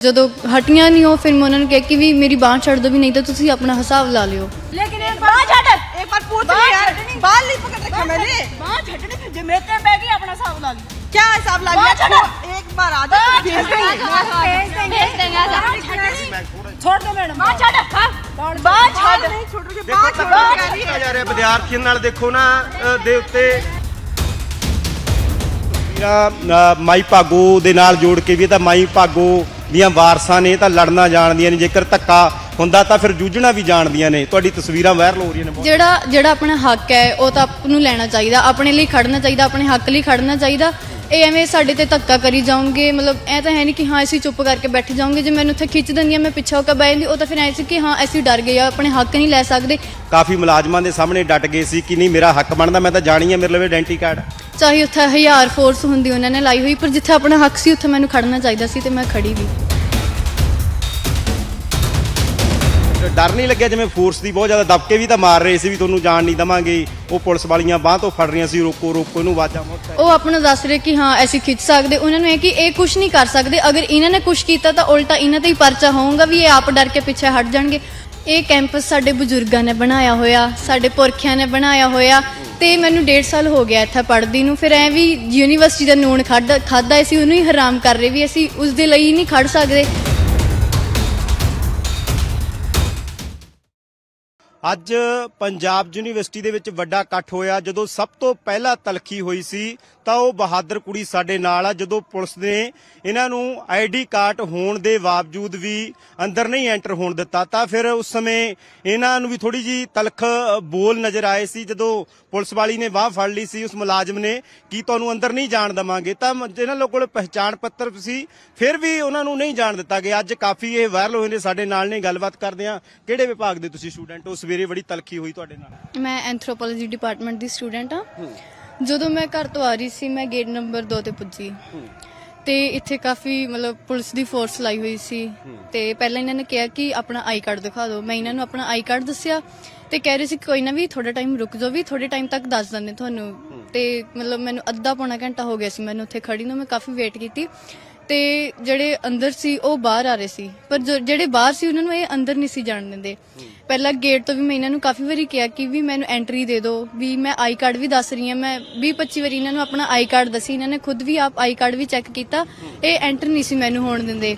ਜਦੋਂ ਹਟੀਆਂ ਨਹੀਂ ਉਹ ਫਿਰ ਮੈਂ ਉਹਨਾਂ ਨੂੰ ਕਿਹਾ ਕਿ ਵੀ ਮੇਰੀ ਬਾਂਹ ਛੱਡ ਦਿਓ ਵੀ ਨਹੀਂ ਤਾਂ ਤੁਸੀਂ ਆਪਣਾ ਹਿਸਾਬ ਲਾ ਲਿਓ लेकिन एक बार छट एक बार पूछ बाल ले यार छटनी। बाल नहीं पकड़ रखे मैंने बांह छटने फिर जे मेरे पे बैगी अपना साहब ला ली क्या हिसाब ला बाल लिया छटो। छोड़, एक बार आ जा तो भेज देंगे भेज देंगे छोड़ दो मैडम बांह छट बांह बाल छट नहीं छोड़ोगे ਦੇਖੋ बाल ਧੱਕਾ छोड़ोगे ਕੀਤਾ ਜਾ ਰਿਹਾ ਵਿਦਿਆਰਥੀਆਂ ਨਾਲ ਦੇਖੋ ਨਾ ਅ, ਦੇ ਉੱਤੇ ਤਸਵੀਰਾਂ ਅ, ਮਾਈ ਭਾਗੋ ਦੇ ਨਾਲ ਜੋੜ ਕੇ ਵੀ ਇਹ ਤਾਂ ਮਾਈ ਭਾਗੋ ਦੀਆਂ ਵਾਰਸਾਂ ਨੇ ਤਾਂ ਲੜਨਾ ਜਾਣਦੀਆਂ ਨੇ, ਜੇਕਰ ਧੱਕਾ ਹੁੰਦਾ ਤਾਂ ਫਿਰ ਜੂਝਣਾ ਵੀ ਜਾਣਦੀਆਂ ਨੇ। ਤੁਹਾਡੀ ਤਸਵੀਰਾਂ ਵਾਇਰਲ ਹੋ ਰਹੀਆਂ ਨੇ ਬਹੁਤ। ਜਿਹੜਾ ਜਿਹੜਾ ਆਪਣਾ ਹੱਕ ਹੈ, ਉਹ ਤਾਂ ਆਪ ਨੂੰ ਲੈਣਾ ਚਾਹੀਦਾ, ਆਪਣੇ ਲਈ ਖੜਨਾ ਚਾਹੀਦਾ, ਆਪਣੇ ਹੱਕ ਲਈ ਖੜਨਾ ਚਾਹੀਦਾ। ਇਹ ਐਵੇਂ ਸਾਡੇ ਤੇ ਧੱਕਾ ਕਰੀ ਜਾਓਗੇ ਮਤਲਬ ਐ ਤਾਂ ਹੈ ਨਹੀਂ ਕਿ ਹਾਂ ਅਸੀਂ ਚੁੱਪ ਕਰਕੇ ਬੈਠ ਜਾਓਗੇ ਜੇ ਮੈਨੂੰ ਉੱਥੇ ਖਿੱਚ ਦਿੰਦੀਆਂ ਮੈਂ ਪਿੱਛੇ ਹੋ ਕੇ ਬਹਿ ਜਾਂਦੀ ਉਹ ਤਾਂ ਫਿਰ ਐ ਸੀ ਕਿ ਹਾਂ ਅਸੀਂ ਡਰ ਗਏ ਆ ਆਪਣੇ ਹੱਕ ਨਹੀਂ ਲੈ ਸਕਦੇ। ਕਾਫੀ ਮੁਲਾਜ਼ਮਾਂ ਦੇ ਸਾਹਮਣੇ ਡਟ ਗਏ ਸੀ ਕਿ ਨਹੀਂ ਮੇਰਾ ਹੱਕ ਬਣਦਾ ਮੈਂ ਤਾਂ ਜਾਣੀ ਆ ਮੇਰੇ ਲਵੇ ਆਇਡੈਂਟੀ ਕਾਰਡ ਚਾਹੇ ਉੱਥੇ ਹਜ਼ਾਰ ਫੋਰਸ ਹੁੰਦੀ ਉਹਨਾਂ ਨੇ ਲਾਈ ਹੋਈ ਪਰ ਜਿੱਥੇ ਆਪਣਾ ਹੱਕ ਸੀ ਉੱਥੇ ਮੈਨੂੰ ਖੜਨਾ ਚਾਹੀਦਾ ਸੀ ਤੇ ਮੈਂ ਖੜੀ ਵੀ। ਡਰ ਨਹੀਂ ਲੱਗਿਆ ਜਿਵੇਂ ਫੋਰਸ ਦੀ ਬਹੁਤ ਜ਼ਿਆਦਾ ਦਬਕੇ ਵੀ ਤਾਂ ਮਾਰ ਰਹੇ ਸੀ ਵੀ ਤੁਹਾਨੂੰ ਜਾਣ ਨਹੀਂ ਦਵਾਂਗੇ। ਉਹ ਪੁਲਿਸ ਵਾਲੀਆਂ ਬਾਹ ਤੋਂ ਫੜ ਰਹੀਆਂ ਸੀ, ਰੋਕੋ ਰੋਕੋ, ਇਹਨੂੰ ਆਵਾਜ਼ਾਂ ਬਹੁਤ ਉਹ ਆਪਣਾ ਦੱਸ ਰਹੇ ਕਿ ਹਾਂ, ਅਸੀਂ ਖਿੱਚ ਸਕਦੇ। ਉਹਨਾਂ ਨੂੰ ਇਹ ਕਿ ਇਹ ਕੁਝ ਨਹੀਂ ਕਰ ਸਕਦੇ। ਅਗਰ ਇਹਨਾਂ ਨੇ ਕੁਝ ਕੀਤਾ ਤਾਂ ਉਲਟਾ ਇਹਨਾਂ ਤੇ ਹੀ ਪਰਚਾ ਹੋਊਗਾ ਵੀ ਇਹ ਆਪ ਡਰ ਕੇ ਪਿੱਛੇ ਹਟ ਜਾਣਗੇ। ਇਹ ਕੈਂਪਸ ਸਾਡੇ ਬਜ਼ੁਰਗਾਂ ਨੇ ਬਣਾਇਆ ਹੋਇਆ, ਸਾਡੇ ਪੁਰਖਿਆਂ ਨੇ ਬਣਾਇਆ ਹੋਇਆ ਤੇ ਮੈਨੂੰ 1.5 ਸਾਲ ਹੋ ਗਿਆ ਇੱਥੇ ਪੜ੍ਹਦੀ ਨੂੰ। ਫਿਰ ਐ ਵੀ ਯੂਨੀਵਰਸਿਟੀ ਦਾ ਨੂਣ ਖਾਦਾ ਖਾਦਾ ਅਸੀਂ, ਉਹਨੂੰ ਹੀ ਹਰਾਮ ਕਰ ਰਹੇ ਵੀ ਅਸੀਂ ਉਸ ਦੇ ਲਈ ਨਹੀਂ ਖੜ ਸਕਦੇ। ਅੱਜ ਪੰਜਾਬ ਯੂਨੀਵਰਸਿਟੀ ਦੇ ਵਿੱਚ ਵੱਡਾ ਇਕੱਠ ਹੋਇਆ। ਜਦੋਂ ਸਭ ਤੋਂ ਪਹਿਲਾਂ ਤਲਖੀ ਹੋਈ ਸੀ, ਤਾਂ ਉਹ ਬਹਾਦਰ ਕੁੜੀ ਸਾਡੇ ਨਾਲ ਆ। ਜਦੋਂ ਪੁਲਿਸ ਨੇ ਇਹਨਾਂ ਨੂੰ ਆਈਡੀ ਕਾਰਡ ਹੋਣ ਦੇ ਬਾਵਜੂਦ ਵੀ ਅੰਦਰ ਨਹੀਂ ਐਂਟਰ ਹੋਣ ਦਿੱਤਾ, ਤਾਂ ਫਿਰ ਉਸ ਸਮੇਂ ਇਹਨਾਂ ਨੂੰ ਵੀ ਥੋੜੀ ਜੀ ਤਲਖ ਬੋਲ ਨਜ਼ਰ ਆਏ ਸੀ। ਜਦੋਂ ਪੁਲਿਸ ਵਾਲੀ ਨੇ ਬਾਹ ਫੜ ਲਈ ਸੀ, ਉਸ ਮੁਲਾਜ਼ਮ ਨੇ ਕਿ ਤੁਹਾਨੂੰ ਅੰਦਰ ਨਹੀਂ ਜਾਣ ਦਵਾਂਗੇ, ਤਾਂ ਮ- ਜਿਹਨਾਂ ਲੋਕਾਂ ਕੋਲ ਪਹਿਚਾਣ ਪੱਤਰ ਸੀ, ਫਿਰ ਵੀ ਉਹਨਾਂ ਨੂੰ ਨਹੀਂ ਜਾਣ ਦਿੱਤਾ ਗਿਆ। ਅੱਜ ਕਾਫੀ ਇਹ ਵਾਇਰਲ ਹੋਏ ਨੇ ਸਾਡੇ ਨਾਲ ਨੇ, ਗੱਲਬਾਤ ਕਰਦੇ ਆ ਕਿਹੜੇ ਵਿਭਾਗ ਦੇ ਤੁਸੀਂ ਸਟੂਡੈਂਟ ਉਸ ਸਵੇਰੇ ਬੜੀ ਤਲਖੀ ਹੋਈ ਤੁਹਾਡੇ ਨਾਲ? ਮੈਂ ਐਂਥਰੋਪੋਲੋਜੀ ਡਿਪਾਰਟਮੈਂਟ ਦੀ ਸਟੂਡੈਂਟ ਆ ਜਦੋਂ ਮੈਂ ਘਰ ਤੋਂ ਆ ਰਹੀ ਸੀ ਮੈਂ ਗੇਟ ਨੰਬਰ 2 ਤੇ ਪੁੱਜੀ। ਤੇ ਇੱਥੇ ਕਾਫੀ ਮਤਲਬ ਪੁਲਿਸ ਦੀ ਫੋਰਸ ਲਾਈ ਹੋਈ ਸੀ। ਤੇ ਪਹਿਲਾਂ ਇਹਨਾਂ ਨੇ ਕਿਹਾ ਕਿ ਆਪਣਾ ਆਈ ਕਾਰਡ ਦਿਖਾ ਦਿਓ। ਮੈਂ ਇਹਨਾਂ ਨੂੰ ਆਪਣਾ ਆਈ ਕਾਰਡ ਦੱਸਿਆ ਤੇ ਕਹਿ ਰਹੇ ਸੀ ਕੋਈ ਨਾ ਵੀ ਥੋੜਾ ਟਾਈਮ ਰੁਕ ਜਾਓ ਵੀ ਥੋੜੇ ਟਾਈਮ ਤੱਕ ਦੱਸ ਦਿੰਦੇ ਤੁਹਾਨੂੰ। ਤੇ ਮਤਲਬ ਮੈਨੂੰ ਅੱਧਾ ਪੌਣਾ ਘੰਟਾ ਹੋ ਗਿਆ ਸੀ ਮੈਨੂੰ ਉੱਥੇ ਖੜੀ ਨੂੰ ਮੈਂ ਕਾਫੀ ਵੇਟ ਕੀਤੀ। ਤੇ ਜਿਹੜੇ ਅੰਦਰ ਸੀ, ਉਹ ਬਾਹਰ ਆ ਰਹੇ ਸੀ। ਪਰ ਜੋ- ਜਿਹੜੇ ਬਾਹਰ ਸੀ, ਉਹਨਾਂ ਨੂੰ ਇਹ ਅੰਦਰ ਨਹੀਂ ਸੀ ਜਾਣ ਦਿੰਦੇ। ਪਹਿਲਾਂ ਗੇਟ ਤੋਂ ਵੀ ਮੈਂ ਇਹਨਾਂ ਨੂੰ ਕਾਫੀ ਵਾਰੀ ਕਿਹਾ ਕਿ ਵੀ ਮੈਨੂੰ ਐਂਟਰੀ ਦੇ ਦਿਓ, ਵੀ ਮੈਂ ਆਈ ਕਾਰਡ ਵੀ ਦੱਸ ਰਹੀ ਹਾਂ। ਮੈਂ 20 25 ਵਾਰੀ ਇਹਨਾਂ ਨੂੰ ਆਪਣਾ ਆਈ ਕਾਰਡ ਦੱਸੀ, ਇਹਨਾਂ ਨੇ ਖੁਦ ਵੀ ਆਪ ਆਈ ਕਾਰਡ ਵੀ ਚੈੱਕ ਕੀਤਾ। ਇਹ ਐਂਟਰ ਨਹੀਂ ਸੀ ਮੈਨੂੰ ਹੋਣ ਦਿੰਦੇ।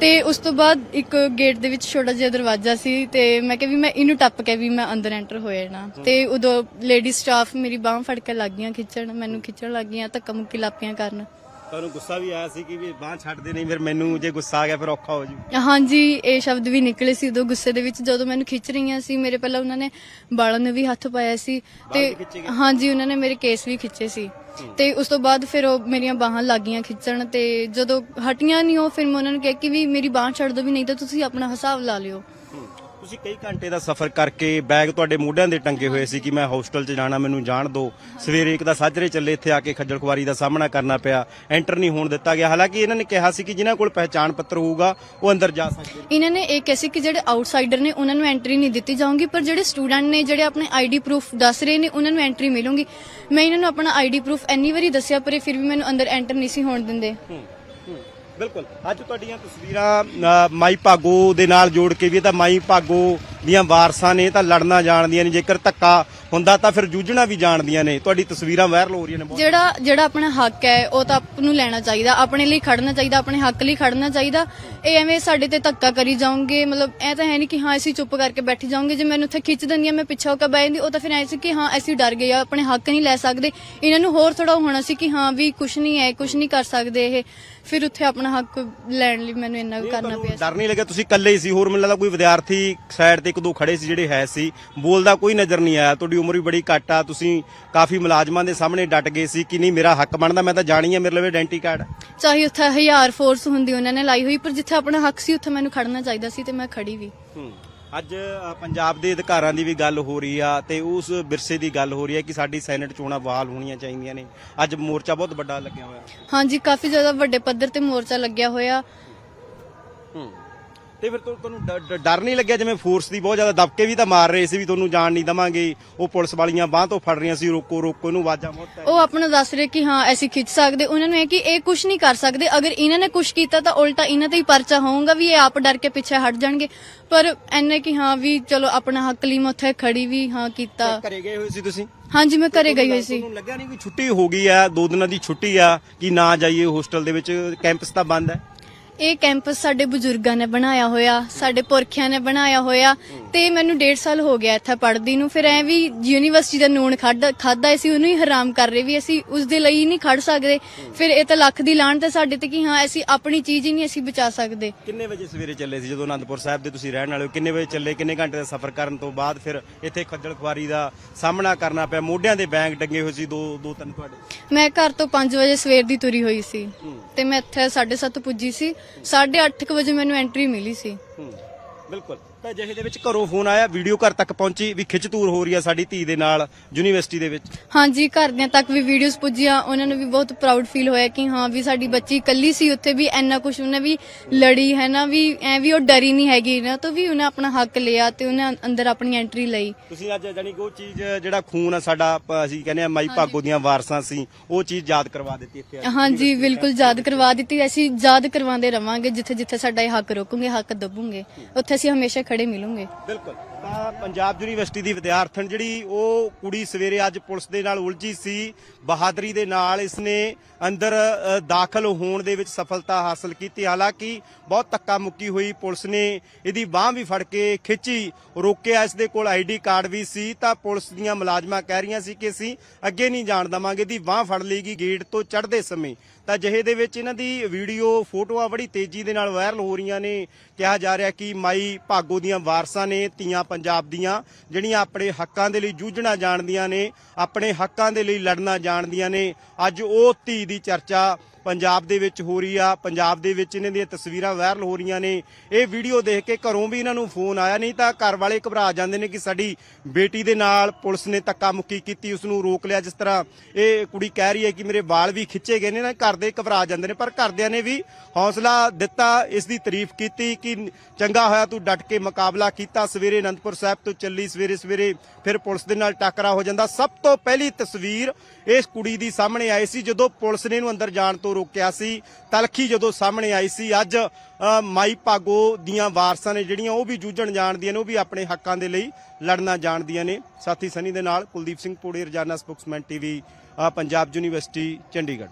ਤੇ ਉਸ ਤੋਂ ਬਾਅਦ ਇੱਕ ਗੇਟ ਦੇ ਵਿੱਚ ਛੋਟਾ ਜਿਹਾ ਦਰਵਾਜ਼ਾ ਸੀ ਤੇ ਮੈਂ ਕਿਹਾ ਵੀ ਮੈਂ ਇਹਨੂੰ ਟੱਪ ਕੇ ਵੀ ਮੈਂ ਅੰਦਰ ਐਂਟਰ ਹੋ ਜਾਣਾ। ਤੇ ਉਦੋਂ ਲੇਡੀ ਸਟਾਫ ਮੇਰੀ ਬਾਹ ਫੜ ਕੇ ਲੱਗ ਗਈਆਂ ਖਿੱਚਣ, ਮੈਨੂੰ ਖਿੱਚਣ ਲੱਗ ਗਈਆਂ ਧੱਕਾ ਮੁੱਕੀ ਲਾਪੀਆਂ ਕਰਨ। ਤੁਹਾਨੂੰ ਗੁੱਸਾ ਵੀ ਆਇਆ ਸੀ ਕਿ ਵੀ ਬਾਹ ਛੱਡਦੇ ਨਹੀਂ ਫਿਰ ਮੈਨੂੰ ਜੇ ਗੁੱਸਾ ਆ ਗਿਆ ਫਿਰ ਔਖਾ ਹੋ ਜੂ। ਹਾਂਜੀ ਇਹ ਸ਼ਬਦ ਵੀ ਨਿਕਲੇ ਸੀ ਉਦੋਂ ਗੁੱਸੇ ਦੇ ਵਿੱਚ। ਜਦੋਂ ਮੈਨੂੰ ਖਿੱਚ ਰਹੀਆਂ ਸੀ ਮੇਰੇ ਪਹਿਲਾਂ ਉਹਨਾਂ ਨੇ ਬਾਲਾਂ ਨੂੰ ਵੀ ਹੱਥ ਪਾਇਆ ਸੀ ਤੇ? ਹਾਂਜੀ ਉਹਨਾਂ ਨੇ ਮੇਰੇ ਕੇਸ ਵੀ ਖਿੱਚੇ ਸੀ। ਤੇ ਉਸ ਤੋਂ ਬਾਅਦ ਫਿਰ ਉਹ ਮੇਰੀਆਂ ਬਾਹਾਂ ਲੱਗੀਆਂ ਖਿੱਚਣ ਤੇ ਜਦੋਂ ਹਟੀਆਂ ਨਹੀਂ ਉਹ ਫਿਰ ਮੈਂ ਉਹਨਾਂ ਨੂੰ ਕਿਹਾ ਕਿ ਵੀ ਮੇਰੀ ਬਾਹ ਛੱਡ ਦਿਓ ਵੀ ਨਹੀਂ ਤਾਂ ਤੁਸੀਂ ਆਪਣਾ ਹਿਸਾਬ ਲਾ ਲਿਓ। ਤੁਸੀਂ ਕਈ ਘੰਟੇ ਦਾ ਸਫ਼ਰ ਕਰਕੇ ਬੈਗ ਤੁਹਾਡੇ ਮੋਢਿਆਂ ਦੇ ਟੰਗੇ ਹੋਏ ਸੀ ਕਿ ਮੈਂ ਹੋਸਟਲ 'ਚ ਜਾਣਾ ਮੈਨੂੰ ਜਾਣ ਦਿਓ ਸਵੇਰੇ ਇੱਕ ਦਾ ਸਾਜਰੇ ਚੱਲੇ ਇੱਥੇ ਆ ਕੇ ਖੱਜਲ ਖੁਆਰੀ ਦਾ ਸਾਹਮਣਾ ਕਰਨਾ ਪਿਆ ਐਂਟਰ ਨਹੀਂ ਹੋਣ ਦਿੱਤਾ ਗਿਆ। ਹਾਲਾਂਕਿ ਇਹਨਾਂ ਨੇ ਕਿਹਾ ਸੀ ਕਿ ਜਿਨ੍ਹਾਂ ਕੋਲ ਪਹਿਚਾਣ ਪੱਤਰ ਹੋਊਗਾ ਉਹ ਅੰਦਰ ਜਾ ਸਕਦੇ ਇਹਨਾਂ ਨੇ ਇਹ ਕਿਹਾ ਸੀ ਕਿ ਜਿਹੜੇ ਆਊਟਸਾਈਡਰ ਨੇ ਉਹਨਾਂ ਨੂੰ ਐਂਟਰੀ ਨਹੀਂ ਦਿੱਤੀ ਜਾਊਗੀ ਪਰ ਜਿਹੜੇ ਸਟੂਡੈਂਟ ਨੇ ਜਿਹੜੇ ਆਪਣੇ ਆਈਡੀ ਪ੍ਰੂਫ ਦੱਸ ਰਹੇ ਨੇ ਉਹਨਾਂ ਨੂੰ ਐਂਟਰੀ ਮਿਲੂਗੀ। ਮੈਂ ਇਹਨਾਂ ਨੂੰ ਆਪਣਾ ਆਈਡੀ ਪ੍ਰੂਫ ਇੰਨੀ ਵਾਰੀ ਦੱਸਿਆ ਪਰ ਇਹ ਫਿਰ ਵੀ ਮੈਨੂੰ ਅੰਦਰ ਐਂਟਰ ਨਹੀਂ ਸੀ ਹੋਣ ਦਿੰਦੇ। ਬਿਲਕੁਲ। ਅੱਜ ਤੁਹਾਡੀਆਂ ਤਸਵੀਰਾਂ ਮਾਈ ਭਾਗੋ ਦੇ ਨਾਲ ਜੋੜ ਕੇ ਵੀ ਇਹ ਤਾਂ ਮਾਈ ਭਾਗੋ ਦੀਆਂ ਵਾਰਸਾਂ ਨੇ ਤਾਂ ਲੜਨਾ ਜਾਣਦੀਆਂ ਨੇ, ਜੇਕਰ ਧੱਕਾ ਹੁੰਦਾ ਤਾਂ ਫਿਰ ਜੂਝਣਾ ਵੀ ਜਾਣਦੀਆਂ ਨੇ। ਤੁਹਾਡੀ ਤਸਵੀਰਾਂ ਵਾਇਰਲ ਹੋ ਰਹੀਆਂ ਨੇ ਜਿਹੜਾ ਜਿਹੜਾ ਆਪਣਾ ਹੱਕ ਹੈ, ਉਹ ਤਾਂ ਆਪ ਨੂੰ ਲੈਣਾ ਚਾਹੀਦਾ। ਆਪਣੇ ਲਈ ਖੜਨਾ ਚਾਹੀਦਾ, ਆਪਣੇ ਹੱਕ ਲਈ ਖੜਨਾ ਚਾਹੀਦਾ। ਇਹ ਐਵੇਂ ਸਾਡੇ ਤੇ ਧੱਕਾ ਕਰੀ ਜਾਓਗੇ, ਮਤਲਬ ਐ ਤਾਂ ਹੈ ਨਹੀਂ ਕਿ ਹਾਂ, ਅਸੀਂ ਚੁੱਪ ਕਰਕੇ ਬੈਠ ਜਾਓਗੇ। ਜੇ ਮੈਨੂੰ ਉੱਥੇ ਖਿੱਚ ਦਿੰਦੀਆਂ ਮੈਂ ਪਿੱਛੇ ਹੋ ਕੇ ਬਹਿ ਜਾਂਦੀ, ਉਹ ਤਾਂ ਫਿਰ ਐ ਸੀ ਕਿ ਹਾਂ, ਅਸੀਂ ਡਰ ਗਏ ਆ, ਆਪਣੇ ਹੱਕ ਨਹੀਂ ਲੈ ਸਕਦੇ। ਇਹਨਾਂ ਨੂੰ ਹੋਰ ਥੋੜਾ ਹੋਣਾ ਸੀ ਕਿ ਹਾਂ, ਵੀ ਕੁਝ ਨਹੀਂ ਹੈ ਕੁਝ ਨਹੀਂ ਕਰ ਸਕਦੇ ਇਹ। ਫਿਰ ਉੱਥੇ ਆਪਣਾ ਹੱਕ ਲੈਣ ਲਈ ਮੈਨੂੰ ਇੰਨਾ ਕੁ ਕਰਨਾ ਪਿਆ ਸੀ। ਡਰ ਨਹੀਂ ਲੱਗਿਆ? ਤੁਸੀਂ ਇਕੱਲੇ ਹੀ ਸੀ ਹੋਰ ਮੈਨੂੰ ਲੱਗਦਾ ਕੋਈ ਵਿਦਿਆਰਥੀ ਸਾਈਡ ਤੇ ਇੱਕ ਦੋ ਖੜੇ ਸੀ ਜਿਹੜੇ ਹੈ ਸੀ। ਬੋਲਦਾ ਕੋਈ ਨਜ਼ਰ ਨਹੀਂ ਆਇਆ। ਤੁਹਾਡੀ ਉਮਰ ਵੀ ਬੜੀ ਘੱਟ ਆ। ਤੁਸੀਂ ਕਾਫੀ ਮੁਲਾਜ਼ਮਾਂ ਦੇ ਸਾਹਮਣੇ ਡਟ ਗਏ ਸੀ ਕਿ ਨਹੀਂ ਮੇਰਾ ਹੱਕ ਬਣਦਾ ਮੈਂ ਤਾਂ ਜਾਣੀ ਆ ਮੇਰੇ ਲਵੇ ਆਇਡੈਂਟੀ ਕਾਰਡ ਚਾਹੇ ਉੱਥੇ ਹਜ਼ਾਰ ਫੋਰਸ ਹੁੰਦੀ ਉਹਨਾਂ ਨੇ ਲਾਈ ਹੋਈ ਪਰ ਜਿੱਥੇ ਆਪਣਾ ਹੱਕ ਸੀ ਉੱਥੇ ਮੈਨੂੰ ਖੜਨਾ ਚਾਹੀਦਾ ਸੀ ਤੇ ਮੈਂ ਖੜੀ ਵੀ। ਅੱਜ ਪੰਜਾਬ ਦੇ ਅਧਿਕਾਰਾਂ ਦੀ ਵੀ ਗੱਲ ਹੋ ਰਹੀ ਆ ਤੇ ਉਸ ਵਿਰਸੇ ਦੀ ਗੱਲ ਹੋ ਰਹੀ ਹੈ ਕਿ ਸਾਡੀ ਸੈਨੇਟ ਚੋਣਾਂ ਬਹਾਲ ਹੋਣੀਆਂ ਚਾਹੀਦੀਆਂ ਨੇ। ਅੱਜ ਮੋਰਚਾ ਬਹੁਤ ਵੱਡਾ ਲੱਗਿਆ ਹੋਇਆ। ਹਾਂਜੀ ਕਾਫੀ ਜ਼ਿਆਦਾ ਵੱਡੇ ਪੱਧਰ ਤੇ ਮੋਰਚਾ ਲੱਗਿਆ ਹੋਇਆ। ਤੇ ਫਿਰ ਤੁਹਾ- ਤੁਹਾਨੂੰ ਡ- ਡ- ਡਰ ਨਹੀਂ ਲੱਗਿਆ ਜਿਵੇਂ ਫੋਰਸ ਦੀ ਬਹੁਤ ਜ਼ਿਆਦਾ ਦਬਕੇ ਵੀ ਤਾਂ ਮਾਰ ਰਹੇ ਸੀ ਵੀ ਤੁਹਾਨੂੰ ਜਾਣ ਨਹੀਂ ਦਵਾਂਗੇ ਉਹ ਪੁਲਿਸ ਵਾਲੀਆਂ ਬਾਹ ਤੋਂ ਫੜ ਰਹੀਆਂ ਸੀ ਰੋਕੋ ਰੋਕੋ ਇਹਨੂੰ ਆਵਾਜ਼ਾਂ ਬਹੁਤ ਉਹ ਆਪਣਾ ਦੱਸ ਰਹੇ ਕਿ ਹਾਂ ਅਸੀਂ ਖਿੱਚ ਸਕਦੇ। ਉਹਨਾਂ ਨੂੰ ਇਹ ਕਿ ਇਹ ਕੁਝ ਨਹੀਂ ਕਰ ਸਕਦੇ। ਅਗਰ ਇਹਨਾਂ ਨੇ ਕੁਝ ਕੀਤਾ ਤਾਂ ਉਲਟਾ ਇਹਨਾਂ ਤੇ ਹੀ ਪਰਚਾ ਹੋਊਗਾ ਵੀ ਇਹ ਆਪ ਡਰ ਕੇ ਪਿੱਛੇ ਹਟ ਜਾਣਗੇ। ਪਰ ਐਨੇ ਕਿ ਹਾਂ ਵੀ ਚਲੋ ਆਪਣਾ ਹੱਕ ਲਈ ਮੈਂ ਉੱਥੇ ਖੜੀ ਵੀ ਹਾਂ ਕੀਤਾ। ਘਰੇ ਗਏ ਹੋਏ ਸੀ ਤੁਸੀਂ? ਹਾਂਜੀ ਮੈਂ ਘਰੇ ਗਈ ਹੋਈ ਸੀ। ਤੁਹਾਨੂੰ ਲੱਗਿਆ ਨਹੀਂ ਵੀ ਛੁੱਟੀ ਹੋ ਗਈ ਆ ਦੋ ਦਿਨਾਂ ਦੀ ਛੁੱਟੀ ਆ ਕਿ ਨਾ ਜਾਈਏ ਹੋਸਟਲ ਦੇ ਵਿੱਚ ਕੈਂਪਸ ਤਾਂ ਬੰਦ ਹੈ? ਇਹ ਕੈਂਪਸ ਸਾਡੇ ਬਜ਼ੁਰਗਾਂ ਨੇ ਬਣਾਇਆ ਹੋਇਆ ਸਾਡੇ ਪੁਰਖਿਆਂ ਨੇ ਬਣਾਇਆ ਹੋਇਆ ਤੇ ਮੈਨੂੰ 1.5 ਸਾਲ ਹੋ ਗਿਆ ਇੱਥੇ ਪੜ੍ਹਦੀ ਨੂੰ ਫਿਰ ਐ ਵੀ ਯੂਨੀਵਰਸਿਟੀ ਦਾ ਨੂਣ ਖਾਦਾ ਖਾਦਾ ਸੀ ਉਹਨੂੰ ਹੀ ਹਰਾਮ ਕਰ ਰਹੇ ਵੀ ਅਸੀਂ ਉਸ ਦੇ ਲਈ ਨਹੀਂ ਖੜ ਸਕਦੇ। ਫਿਰ ਇਹ ਤਾਂ ਲੱਖ ਦੀ ਲਾਣ ਤੇ ਸਾਡੇ ਤੇ ਕਿ ਹਾਂ ਅਸੀਂ ਆਪਣੀ ਚੀਜ਼ ਹੀ ਨਹੀਂ ਅਸੀਂ ਬਚਾ ਸਕਦੇ। ਕਿੰਨੇ ਵਜੇ ਸਵੇਰੇ ਚੱਲੇ ਸੀ ਜਦੋਂ ਅਨੰਦਪੁਰ ਸਾਹਿਬ ਦੇ ਤੁਸੀਂ ਰਹਿਣ ਵਾਲੇ ਹੋ? ਕਿੰਨੇ ਵਜੇ ਚੱਲੇ? ਕਿੰਨੇ ਘੰਟੇ ਦਾ ਸਫ਼ਰ ਕਰਨ ਤੋਂ ਬਾਅਦ ਫਿਰ ਇੱਥੇ ਖੱਜਲ ਖੁਆਰੀ ਦਾ ਸਾਹਮਣਾ ਕਰਨਾ ਪਿਆ? ਮੋਢਿਆਂ ਦੇ ਬੈਗ ਡੰਗੇ ਹੋਏ ਸੀ ਦੋ ਦੋ ਤਿੰਨ ਤੁਹਾਡੇ? ਮੈਂ ਘਰ ਤੋਂ 5 ਵਜੇ ਸਵੇਰ ਦੀ ਤੁਰੀ ਹੋਈ ਸੀ ਤੇ ਮੈਂ ਇੱਥੇ 7:30 ਪੁੱਜੀ ਸੀ। 8:30 ਵਜੇ ਮੈਨੂੰ ਐਂਟਰੀ ਮਿਲੀ ਸੀ। ਬਿਲਕੁਲ। ਤਾਂ ਜਿਹੇ ਦੇ ਵਿੱਚ ਘਰੋਂ ਫੋਨ ਆਇਆ ਵੀਡੀਓ ਘਰ ਤੱਕ ਪਹੁੰਚੀ ਵੀ ਖਿੱਚ ਤੂਰ ਹੋ ਰਹੀ ਆ ਸਾਡੀ ਧੀ ਦੇ ਨਾਲ ਯੂਨੀਵਰਸਿਟੀ ਦੇ ਵਿੱਚ। ਹਾਂਜੀ ਘਰਦਿਆਂ ਤੱਕ ਵੀ ਵੀਡੀਓਜ਼ ਪੁੱਜੀਆਂ ਉਹਨਾਂ ਨੂੰ ਵੀ ਬਹੁਤ ਪ੍ਰਾਊਡ ਫੀਲ ਹੋਇਆ ਕਿ ਹਾਂ ਵੀ ਸਾਡੀ ਬੱਚੀ ਇਕੱਲੀ ਸੀ ਉੱਥੇ ਵੀ ਇੰਨਾ ਕੁਝ ਉਹਨੇ ਵੀ ਲੜੀ ਹੈ ਨਾ ਵੀ ਐ ਵੀ ਉਹ ਡਰੀ ਨਹੀਂ ਹੈਗੀ ਨਾ ਤੋਂ ਵੀ ਉਹਨੇ ਆਪਣਾ ਹੱਕ ਲਿਆ ਤੇ ਉਹਨੇ ਅੰਦਰ ਆਪਣੀ ਐਂਟਰੀ ਲਈ। ਤੁਸੀਂ ਅੱਜ ਜਾਨੀ ਕਿ ਉਹ ਚੀਜ਼ ਜਿਹੜਾ ਖੂਨ ਆ ਸਾਡਾ ਅਸੀਂ ਕਹਿੰਦੇ ਆ ਮਾਈ ਭਾਗੋ ਦੀਆਂ ਵਾਰਸਾਂ ਸੀ ਉਹ ਚੀਜ਼ ਯਾਦ ਕਰਵਾ ਦਿੱਤੀ ਇੱਥੇ ਅੱਜ। ਹਾਂਜੀ ਬਿਲਕੁਲ ਯਾਦ ਕਰਵਾ ਦਿੱਤੀ ਅਸੀਂ ਯਾਦ ਕਰਵਾਉਂਦੇ ਰਵਾਂਗੇ ਜਿੱਥੇ ਜਿੱਥੇ ਸਾਡਾ ਇਹ ਹੱਕ ਰੋਕੂਗੇ ਹੱਕ ਦੱਬੂਗੇ ਉੱਥੇ ਅਸੀਂ ਹਮੇਸ਼ਾ ਖੜੇ ਮਿਲੂਗੇ। ਬਿਲਕੁਲ। ਤਾਂ ਪੰਜਾਬ ਯੂਨੀਵਰਸਿਟੀ ਦੀ ਵਿਦਿਆਰਥਣ ਜਿਹੜੀ ਉਹ ਕੁੜੀ ਸਵੇਰੇ ਅੱਜ ਪੁਲਿਸ ਦੇ ਨਾਲ ਉਲਝੀ ਸੀ। ਬਹਾਦਰੀ ਦੇ ਨਾਲ ਇਸਨੇ ਅੰਦਰ ਦਾਖਲ ਹੋਣ ਦੇ ਵਿੱਚ ਸਫਲਤਾ ਹਾਸਲ ਕੀਤੀ। ਹਾਲਾਂਕਿ ਬਹੁਤ ਧੱਕਾ ਮੁੱਕੀ ਹੋਈ ਪੁਲਿਸ ਨੇ ਇਹਦੀ ਬਾਹ ਵੀ ਫੜ ਕੇ ਖਿੱਚੀ, ਰੋਕਿਆ। ਇਸ ਦੇ ਕੋਲ ਆਈਡੀ ਕਾਰਡ ਵੀ ਸੀ ਤਾਂ ਪੁਲਿਸ ਦੀਆਂ ਮੁਲਾਜ਼ਮਾਂ ਕਹਿ ਰਹੀਆਂ ਸੀ ਕਿ ਅਸੀਂ ਅੱਗੇ ਨਹੀਂ ਜਾਣ ਦਵਾਂਗੇ। ਇਹਦੀ ਬਾਹ ਫੜ ਲਈਗੀ ਗੇਟ ਤੋਂ ਚੜ੍ਹਦੇ ਸਮੇਂ। ਤਾਂ ਜਿਹੇ ਦੇ ਵਿੱਚ ਇਹਨਾਂ ਦੀ ਵੀਡੀਓ, ਫੋਟੋਆਂ ਬੜੀ ਤੇਜ਼ੀ ਦੇ ਨਾਲ ਵਾਇਰਲ ਹੋ ਰਹੀਆਂ ਨੇ। ਕਿਹਾ ਜਾ ਰਿਹਾ ਕਿ ਮਾਈ ਭਾਗੋ ਦੀਆਂ ਵਾਰਸਾਂ ਨੇ, ਧੀਆਂ ਪੰਜਾਬ ਦੀਆਂ ਜਿਹੜੀਆਂ ਆਪਣੇ ਹੱਕਾਂ ਦੇ ਲਈ ਜੂਝਣਾ ਜਾਣਦੀਆਂ ਨੇ, ਆਪਣੇ ਹੱਕਾਂ ਦੇ ਲਈ ਲੜਨਾ ਜਾਣਦੀਆਂ ਨੇ, ਅੱਜ ਉਹ ਧੀ ਦੀ ਚਰਚਾ ਪੰਜਾਬ ਦੇ ਵਿੱਚ ਹੋ ਰਹੀ ਆ, ਪੰਜਾਬ ਦੇ ਵਿੱਚ ਇਹਨਾਂ ਦੀਆਂ ਤਸਵੀਰਾਂ ਵਾਇਰਲ ਹੋ ਰਹੀਆਂ ਨੇ। ਇਹ ਵੀਡੀਓ ਦੇਖ ਕੇ ਘਰੋਂ ਵੀ ਇਹਨਾਂ ਨੂੰ ਫੋਨ ਆਇਆ, ਨਹੀਂ ਤਾਂ ਘਰ ਵਾਲੇ ਘਬਰਾ ਜਾਂਦੇ ਨੇ ਕਿ ਸਾਡੀ ਬੇਟੀ ਦੇ ਨਾਲ ਪੁਲਿਸ ਨੇ ਧੱਕਾ ਮੁੱਕੀ ਕੀਤੀ, ਉਸ ਨੂੰ ਰੋਕ ਲਿਆ। ਜਿਸ ਤਰ੍ਹਾਂ ਇਹ ਕੁੜੀ ਕਹਿ ਰਹੀ ਹੈ ਕਿ ਮੇਰੇ ਵਾਲ ਵੀ ਖਿੱਚੇ ਗਏ ਨੇ, ਨਾ ਘਰ ਦੇ ਘਬਰਾ ਜਾਂਦੇ ਨੇ, ਪਰ ਘਰਦਿਆਂ ਨੇ ਵੀ ਹੌਸਲਾ ਦਿੱਤਾ, ਇਸ ਦੀ ਤਾਰੀਫ ਕੀਤੀ ਕਿ ਚੰਗਾ ਹੋਇਆ ਤੂੰ ਡਟ ਕੇ ਮੁਕਾਬਲਾ ਕੀਤਾ। ਸਵੇਰੇ ਅਨੰਦਪੁਰ ਸਾਹਿਬ ਤੋਂ ਚੱਲੀ, ਸਵੇਰੇ ਸਵੇਰੇ ਫਿਰ ਪੁਲਿਸ ਦੇ ਨਾਲ ਟੱਕਰਾ ਹੋ ਜਾਂਦਾ। ਸਭ ਤੋਂ ਪਹਿਲੀ ਤਸਵੀਰ ਇਸ ਕੁੜੀ ਦੀ ਸਾਹਮਣੇ ਆਈ ਸੀ, ਜਦੋਂ ਪੁਲਿਸ ਨੇ ਇਹਨੂੰ ਅੰਦਰ ਜਾਣ ਤੋਂ ਰੋਕਿਆ ਸੀ। ਤਲਖੀ ਜਦੋਂ ਸਾਹਮਣੇ ਆਈ ਸੀ, ਅੱਜ ਮਾਈ ਭਾਗੋ ਦੀਆਂ ਵਾਰਸਾਂ ਨੇ ਜਿਹੜੀਆਂ, ਉਹ ਵੀ ਜੂਝਣ ਜਾਣਦੀਆਂ ਨੇ, ਉਹ ਵੀ ਆਪਣੇ ਹੱਕਾਂ ਦੇ ਲਈ ਲੜਨਾ ਜਾਣਦੀਆਂ ਨੇ। ਸਾਥੀ ਸਨੀ ਦੇ ਨਾਲ ਕੁਲਦੀਪ ਸਿੰਘ ਪੂੜੇ, Rozana spokesman TV Punjab university, Chandigarh.